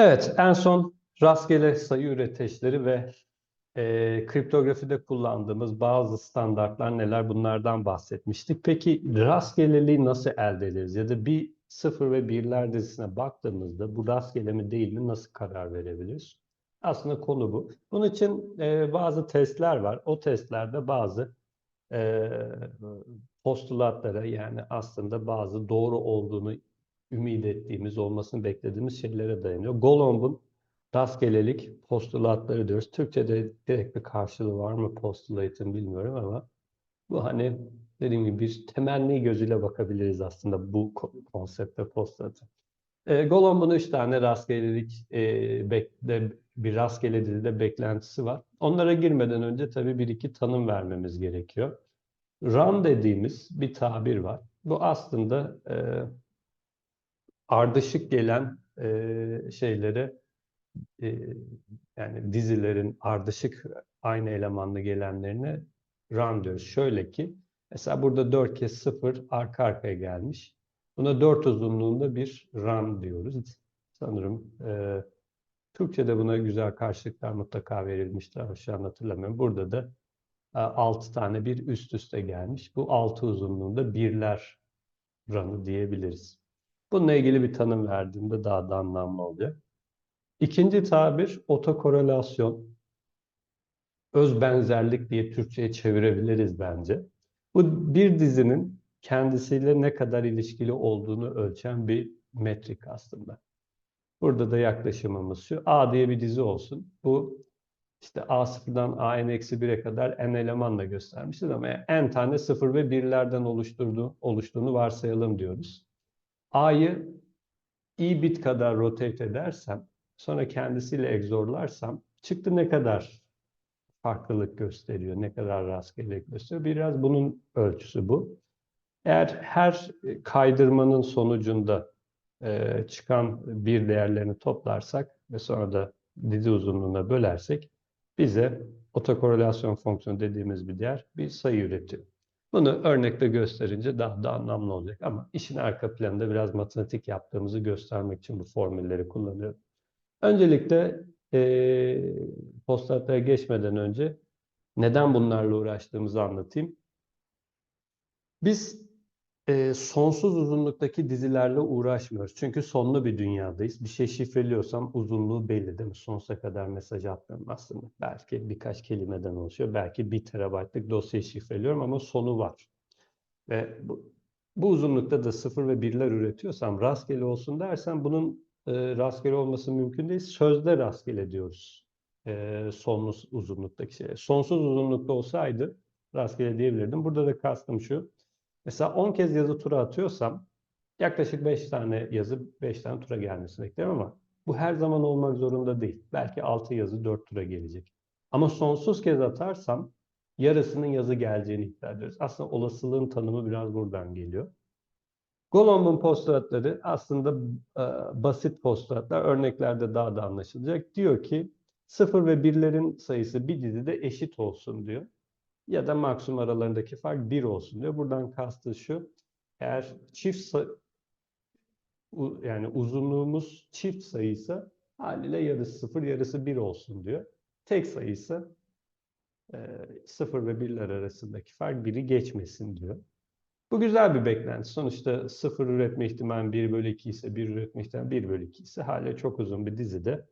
Evet, en son rastgele sayı üreteçleri ve e, kriptografide kullandığımız bazı standartlar neler bunlardan bahsetmiştik. Peki rastgeleliği nasıl elde ederiz? Ya da bir sıfır ve birler dizisine baktığımızda bu rastgele mi değil mi nasıl karar verebiliriz? Aslında konu bu. Bunun için e, bazı testler var. O testlerde bazı e, postulatlara yani aslında bazı doğru olduğunu ümit ettiğimiz, olmasını beklediğimiz şeylere dayanıyor. Golomb'un rastgelelik postulatları diyoruz. Türkçe'de direkt bir karşılığı var mı postulate'ın bilmiyorum ama bu hani dediğim gibi bir temenni gözüyle bakabiliriz aslında bu ko- konsepte postulatı. E, Golomb'un üç tane rastgelelik e, bekle, bir rastgele dizide beklentisi var. Onlara girmeden önce tabii bir iki tanım vermemiz gerekiyor. Run dediğimiz bir tabir var. Bu aslında e, ardışık gelen e, şeylere e, yani dizilerin ardışık aynı elemanlı gelenlerine run diyoruz. Şöyle ki mesela burada 4 kez 0 arka arkaya gelmiş. Buna 4 uzunluğunda bir run diyoruz. Sanırım e, Türkçe'de buna güzel karşılıklar mutlaka verilmiştir ama şu an hatırlamıyorum. Burada da 6 tane bir üst üste gelmiş. Bu 6 uzunluğunda birler run'ı diyebiliriz. Bununla ilgili bir tanım verdiğimde daha da anlamlı oluyor. İkinci tabir otokorelasyon. Öz benzerlik diye Türkçe'ye çevirebiliriz bence. Bu bir dizinin kendisiyle ne kadar ilişkili olduğunu ölçen bir metrik aslında. Burada da yaklaşımımız şu. A diye bir dizi olsun. Bu işte A0'dan AN-1'e kadar n elemanla göstermişiz ama n tane 0 ve 1'lerden oluşturduğu, oluştuğunu varsayalım diyoruz. A'yı i bit kadar rotate edersem, sonra kendisiyle egzorlarsam çıktı ne kadar farklılık gösteriyor, ne kadar rastgele gösteriyor. Biraz bunun ölçüsü bu. Eğer her kaydırmanın sonucunda e, çıkan bir değerlerini toplarsak ve sonra da dizi uzunluğuna bölersek bize otokorelasyon fonksiyonu dediğimiz bir değer bir sayı üretiyor. Bunu örnekte gösterince daha da anlamlı olacak ama işin arka planında biraz matematik yaptığımızı göstermek için bu formülleri kullanıyorum. Öncelikle e, postlatlara geçmeden önce neden bunlarla uğraştığımızı anlatayım. Biz e, sonsuz uzunluktaki dizilerle uğraşmıyoruz. Çünkü sonlu bir dünyadayız. Bir şey şifreliyorsam uzunluğu belli değil mi? Sonsuza kadar mesaj atmıyorum aslında. Belki birkaç kelimeden oluşuyor. Belki bir terabaytlık dosyayı şifreliyorum ama sonu var. Ve bu, bu uzunlukta da sıfır ve birler üretiyorsam rastgele olsun dersem bunun e, rastgele olması mümkün değil. Sözde rastgele diyoruz. E, sonlu uzunluktaki şey. Sonsuz uzunlukta olsaydı rastgele diyebilirdim. Burada da kastım şu. Mesela 10 kez yazı tura atıyorsam yaklaşık 5 tane yazı 5 tane tura gelmesini beklerim ama bu her zaman olmak zorunda değil. Belki 6 yazı 4 tura gelecek. Ama sonsuz kez atarsam yarısının yazı geleceğini iddia ediyoruz. Aslında olasılığın tanımı biraz buradan geliyor. Golomb'un postulatları aslında e, basit postulatlar. Örneklerde daha da anlaşılacak. Diyor ki 0 ve 1'lerin sayısı bir dizide eşit olsun diyor ya da maksimum aralarındaki fark 1 olsun diyor. Buradan kastı şu. Eğer çift yani uzunluğumuz çift sayıysa haliyle yarısı 0 yarısı 1 olsun diyor. Tek sayıysa e, 0 ve 1'ler arasındaki fark 1'i geçmesin diyor. Bu güzel bir beklenti. Sonuçta 0 üretme ihtimali 1 bölü 2 ise 1 üretme ihtimali 1 bölü 2 ise hala çok uzun bir dizide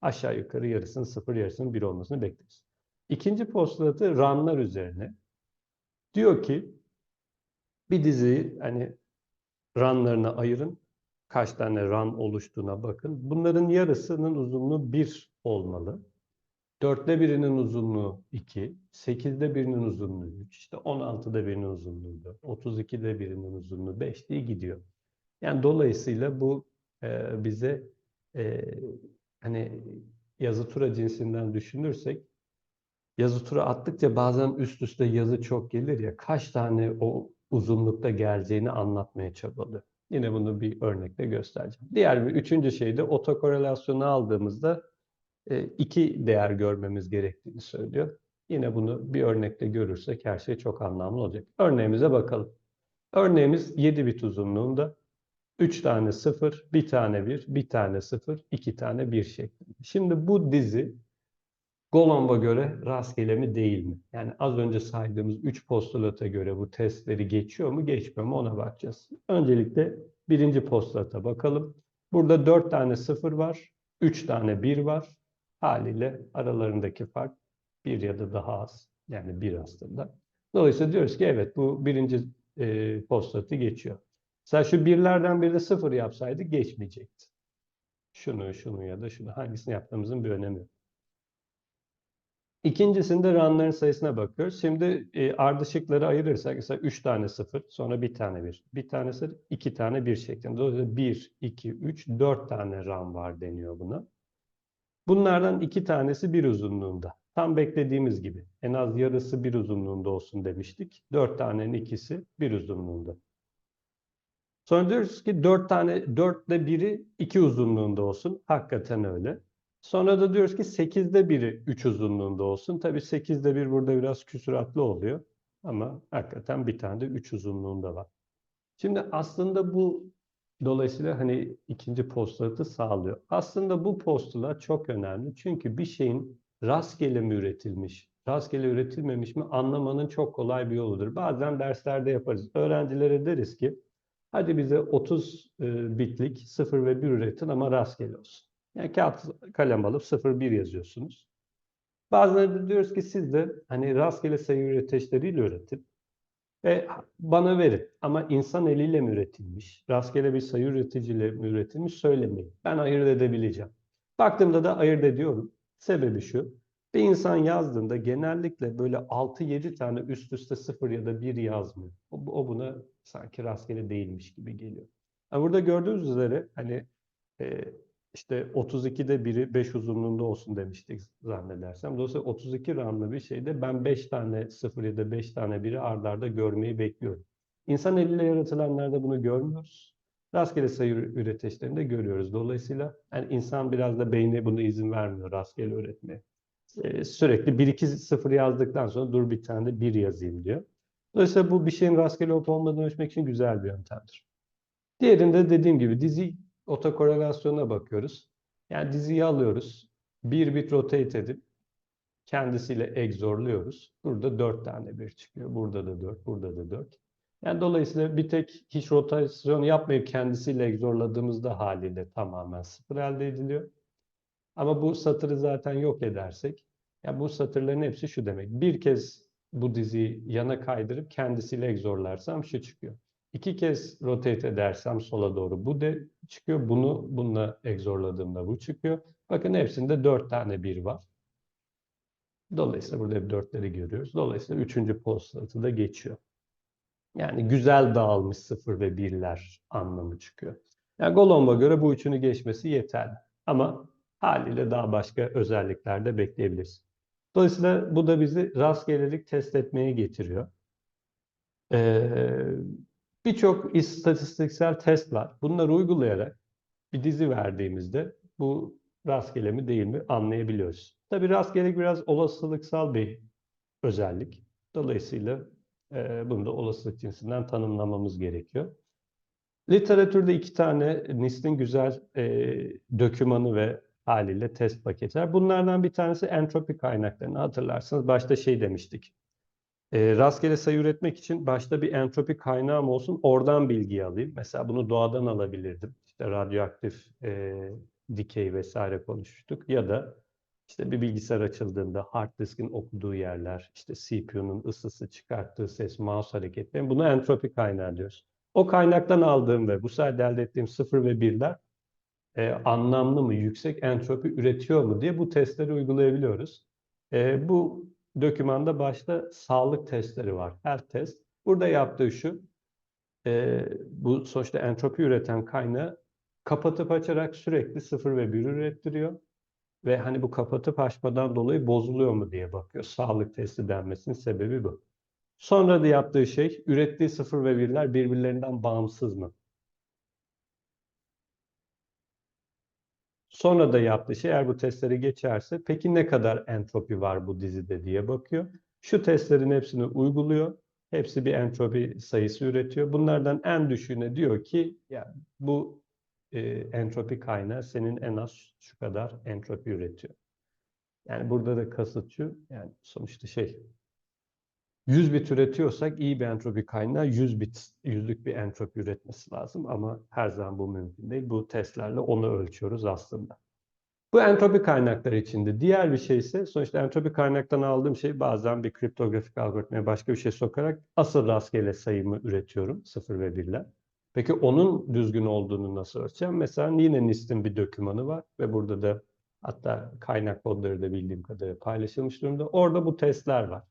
aşağı yukarı yarısının 0 yarısının 1 olmasını bekleriz. İkinci postulatı runlar üzerine. Diyor ki bir diziyi hani runlarına ayırın. Kaç tane run oluştuğuna bakın. Bunların yarısının uzunluğu 1 olmalı. Dörtte birinin uzunluğu 2, 8'de birinin uzunluğu 3, işte 16'da birinin uzunluğu 4, 32'de birinin uzunluğu 5 diye gidiyor. Yani dolayısıyla bu e, bize e, hani yazı tura cinsinden düşünürsek yazı tura attıkça bazen üst üste yazı çok gelir ya kaç tane o uzunlukta geleceğini anlatmaya çabalıyor. Yine bunu bir örnekle göstereceğim. Diğer bir üçüncü şey de otokorelasyonu aldığımızda e, iki değer görmemiz gerektiğini söylüyor. Yine bunu bir örnekle görürsek her şey çok anlamlı olacak. Örneğimize bakalım. Örneğimiz 7 bit uzunluğunda 3 tane 0, bir tane 1, bir tane 0, iki tane 1 şeklinde. Şimdi bu dizi Golomb'a göre rastgele mi değil mi? Yani az önce saydığımız 3 postulata göre bu testleri geçiyor mu geçmiyor mu ona bakacağız. Öncelikle birinci postulata bakalım. Burada 4 tane 0 var, 3 tane 1 var. Haliyle aralarındaki fark 1 ya da daha az. Yani 1 aslında. Dolayısıyla diyoruz ki evet bu birinci e, postulatı geçiyor. Mesela şu birlerden biri de 0 yapsaydık geçmeyecekti. Şunu, şunu ya da şunu hangisini yaptığımızın bir önemi yok. İkincisinde runların sayısına bakıyoruz. Şimdi e, ardışıkları ayırırsak mesela 3 tane 0, sonra bir tane 1. Bir tane 0, 2 tane 1 şeklinde. Dolayısıyla 1, 2, 3, 4 tane run var deniyor buna. Bunlardan iki tanesi bir uzunluğunda. Tam beklediğimiz gibi. En az yarısı bir uzunluğunda olsun demiştik. 4 tanenin ikisi bir uzunluğunda. Sonra diyoruz ki 4 tane 4 ile biri 2 uzunluğunda olsun. Hakikaten öyle. Sonra da diyoruz ki 8'de biri 3 uzunluğunda olsun. Tabii 8'de 1 burada biraz küsuratlı oluyor. Ama hakikaten bir tane de 3 uzunluğunda var. Şimdi aslında bu dolayısıyla hani ikinci postulatı sağlıyor. Aslında bu postulat çok önemli. Çünkü bir şeyin rastgele mi üretilmiş, rastgele üretilmemiş mi anlamanın çok kolay bir yoludur. Bazen derslerde yaparız. Öğrencilere deriz ki hadi bize 30 e, bitlik 0 ve 1 üretin ama rastgele olsun. Yani kağıt kalem alıp 0-1 yazıyorsunuz. Bazen de diyoruz ki siz de hani rastgele sayı üreteçleriyle üretin. Ve bana verin. Ama insan eliyle mi üretilmiş, rastgele bir sayı üreticiyle mi üretilmiş söylemeyin. Ben ayırt edebileceğim. Baktığımda da ayırt ediyorum. Sebebi şu. Bir insan yazdığında genellikle böyle 6-7 tane üst üste 0 ya da 1 yazmıyor. O, o buna sanki rastgele değilmiş gibi geliyor. Yani burada gördüğünüz üzere hani e, işte 32'de biri 5 uzunluğunda olsun demiştik zannedersem. Dolayısıyla 32 ranlı bir şeyde ben 5 tane 0 ya da 5 tane biri ardarda görmeyi bekliyorum. İnsan eliyle yaratılanlarda bunu görmüyoruz. Rastgele sayı üreteçlerinde görüyoruz. Dolayısıyla yani insan biraz da beyni bunu izin vermiyor rastgele üretmeye. Ee, sürekli 1-2-0 yazdıktan sonra dur bir tane de 1 yazayım diyor. Dolayısıyla bu bir şeyin rastgele olup olmadığını ölçmek için güzel bir yöntemdir. Diğerinde dediğim gibi dizi otokorelasyona bakıyoruz. Yani diziyi alıyoruz. Bir bit rotate edip kendisiyle egzorluyoruz. Burada dört tane bir çıkıyor. Burada da dört, burada da dört. Yani dolayısıyla bir tek hiç rotasyon yapmayıp kendisiyle egzorladığımızda haliyle tamamen sıfır elde ediliyor. Ama bu satırı zaten yok edersek, yani bu satırların hepsi şu demek. Bir kez bu diziyi yana kaydırıp kendisiyle egzorlarsam şu çıkıyor. İki kez rotate edersem sola doğru bu de çıkıyor. Bunu bununla egzorladığımda bu çıkıyor. Bakın hepsinde dört tane bir var. Dolayısıyla burada hep dörtleri görüyoruz. Dolayısıyla üçüncü postulatı da geçiyor. Yani güzel dağılmış sıfır ve birler anlamı çıkıyor. Yani Golomb'a göre bu üçünü geçmesi yeterli. Ama haliyle daha başka özellikler de bekleyebiliriz. Dolayısıyla bu da bizi rastgelelik test etmeye getiriyor. Ee, Birçok istatistiksel test var. Bunları uygulayarak bir dizi verdiğimizde bu rastgele mi değil mi anlayabiliyoruz. Tabii rastgele biraz olasılıksal bir özellik. Dolayısıyla e, bunu da olasılık cinsinden tanımlamamız gerekiyor. Literatürde iki tane NIST'in güzel e, dökümanı ve haliyle test paketler. Bunlardan bir tanesi entropi kaynaklarını hatırlarsanız başta şey demiştik. E, rastgele sayı üretmek için başta bir entropi kaynağım olsun, oradan bilgi alayım. Mesela bunu doğadan alabilirdim. İşte radyoaktif e, dikey vesaire konuşmuştuk. Ya da işte bir bilgisayar açıldığında hard diskin okuduğu yerler, işte CPU'nun ısısı çıkarttığı ses, mouse hareketleri, bunu entropi kaynağı diyoruz. O kaynaktan aldığım ve bu sayede elde ettiğim sıfır ve birler e, anlamlı mı, yüksek entropi üretiyor mu diye bu testleri uygulayabiliyoruz. E, bu dokümanda başta sağlık testleri var. Her test. Burada yaptığı şu. E, bu sonuçta entropi üreten kaynağı kapatıp açarak sürekli 0 ve 1 ürettiriyor. Ve hani bu kapatıp açmadan dolayı bozuluyor mu diye bakıyor. Sağlık testi denmesinin sebebi bu. Sonra da yaptığı şey, ürettiği 0 ve 1'ler birbirlerinden bağımsız mı? Sonra da yaptığı şey eğer bu testleri geçerse peki ne kadar entropi var bu dizide diye bakıyor. Şu testlerin hepsini uyguluyor. Hepsi bir entropi sayısı üretiyor. Bunlardan en düşüğüne diyor ki ya bu e, entropi kaynağı senin en az şu kadar entropi üretiyor. Yani burada da kasıt şu, yani sonuçta şey 100 bit üretiyorsak iyi bir entropi kaynağı 100 bit, yüzlük bir entropi üretmesi lazım ama her zaman bu mümkün değil. Bu testlerle onu ölçüyoruz aslında. Bu entropi kaynakları içinde. Diğer bir şey ise sonuçta entropi kaynaktan aldığım şey bazen bir kriptografik algoritmaya başka bir şey sokarak asıl rastgele sayımı üretiyorum 0 ve 1'ler. Peki onun düzgün olduğunu nasıl ölçeceğim? Mesela yine NIST'in bir dokümanı var ve burada da hatta kaynak kodları da bildiğim kadarıyla paylaşılmış durumda. Orada bu testler var.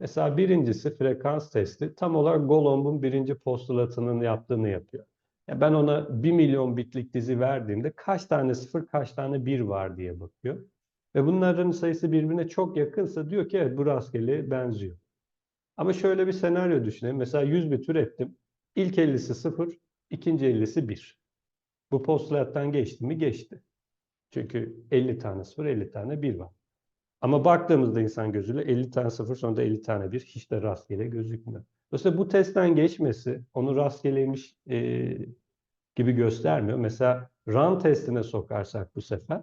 Mesela birincisi frekans testi tam olarak Golomb'un birinci postulatının yaptığını yapıyor. Ya ben ona 1 milyon bitlik dizi verdiğimde kaç tane sıfır kaç tane bir var diye bakıyor. Ve bunların sayısı birbirine çok yakınsa diyor ki evet bu rastgele benziyor. Ama şöyle bir senaryo düşünelim. Mesela 100 bit ürettim. İlk 50'si 0, ikinci 50'si 1. Bu postulattan geçti mi? Geçti. Çünkü 50 tane 0, 50 tane 1 var. Ama baktığımızda insan gözüyle 50 tane 0 sonra da 50 tane 1 hiç de rastgele gözükmüyor. Dolayısıyla bu testten geçmesi onu rastgeleymiş e, gibi göstermiyor. Mesela run testine sokarsak bu sefer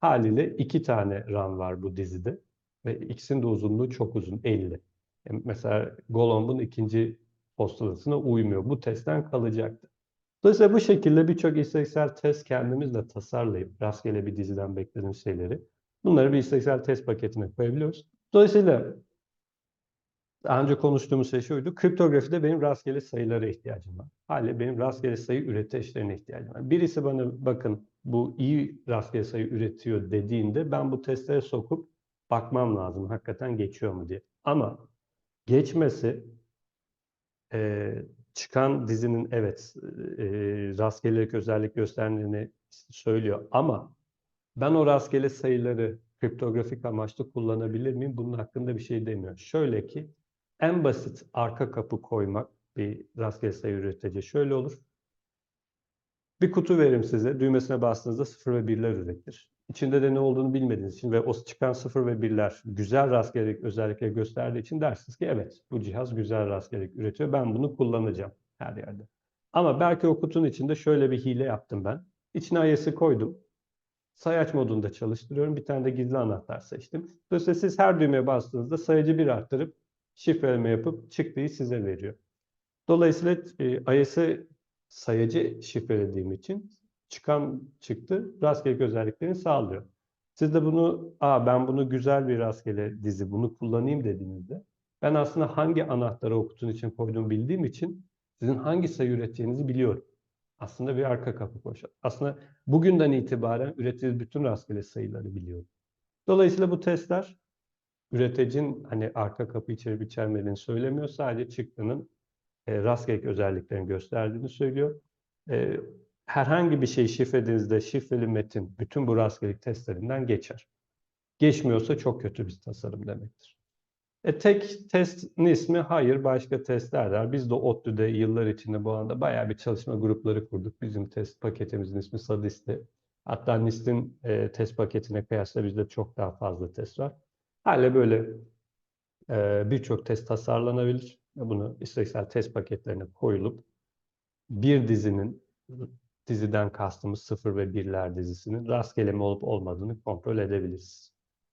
haliyle iki tane run var bu dizide ve ikisinin de uzunluğu çok uzun 50. Yani mesela Golomb'un ikinci postulatına uymuyor. Bu testten kalacaktı. Dolayısıyla bu şekilde birçok istatistiksel test kendimizle tasarlayıp rastgele bir diziden beklediğimiz şeyleri bunları bir istatistiksel test paketine koyabiliyoruz. Dolayısıyla daha önce konuştuğumuz şey şuydu. Kriptografide benim rastgele sayılara ihtiyacım var. Haliyle benim rastgele sayı üreteçlerine ihtiyacım var. Birisi bana bakın bu iyi rastgele sayı üretiyor dediğinde ben bu testlere sokup bakmam lazım. Hakikaten geçiyor mu diye. Ama geçmesi e, çıkan dizinin evet e, rastgelelik özellik gösterdiğini söylüyor. Ama ben o rastgele sayıları kriptografik amaçlı kullanabilir miyim? Bunun hakkında bir şey demiyor. Şöyle ki en basit arka kapı koymak bir rastgele sayı üretici şöyle olur. Bir kutu verim size. Düğmesine bastığınızda 0 ve 1'ler üretir. İçinde de ne olduğunu bilmediğiniz için ve o çıkan 0 ve 1'ler güzel rastgelelik özellikle gösterdiği için dersiniz ki evet bu cihaz güzel rastgelelik üretiyor. Ben bunu kullanacağım her yerde. Ama belki o kutunun içinde şöyle bir hile yaptım ben. İçine IS'i koydum. Sayaç modunda çalıştırıyorum. Bir tane de gizli anahtar seçtim. Dolayısıyla siz her düğmeye bastığınızda sayacı bir arttırıp şifreleme yapıp çıktığı size veriyor. Dolayısıyla e, IS'i sayacı şifrelediğim için çıkan çıktı rastgele özelliklerini sağlıyor. Siz de bunu, Aa, ben bunu güzel bir rastgele dizi, bunu kullanayım dediğinizde ben aslında hangi anahtarı o kutunun için koyduğumu bildiğim için sizin hangi sayı üreteceğinizi biliyorum. Aslında bir arka kapı koşar. Aslında bugünden itibaren ürettiğiniz bütün rastgele sayıları biliyorum. Dolayısıyla bu testler üreticinin hani arka kapı içerip içermediğini söylemiyor. Sadece çıktının e, rastgele özelliklerini gösterdiğini söylüyor. E, herhangi bir şey şifrediğinizde şifreli metin bütün bu rastgelik testlerinden geçer. Geçmiyorsa çok kötü bir tasarım demektir. E, tek testin ismi hayır başka testler var. Biz de ODTÜ'de yıllar içinde bu anda bayağı bir çalışma grupları kurduk. Bizim test paketimizin ismi SADIS'ti. Hatta NIST'in e, test paketine kıyasla bizde çok daha fazla test var. Hala böyle e, birçok test tasarlanabilir. Bunu istatistiksel test paketlerine koyulup bir dizinin diziden kastımız sıfır ve birler dizisinin rastgele mi olup olmadığını kontrol edebiliriz.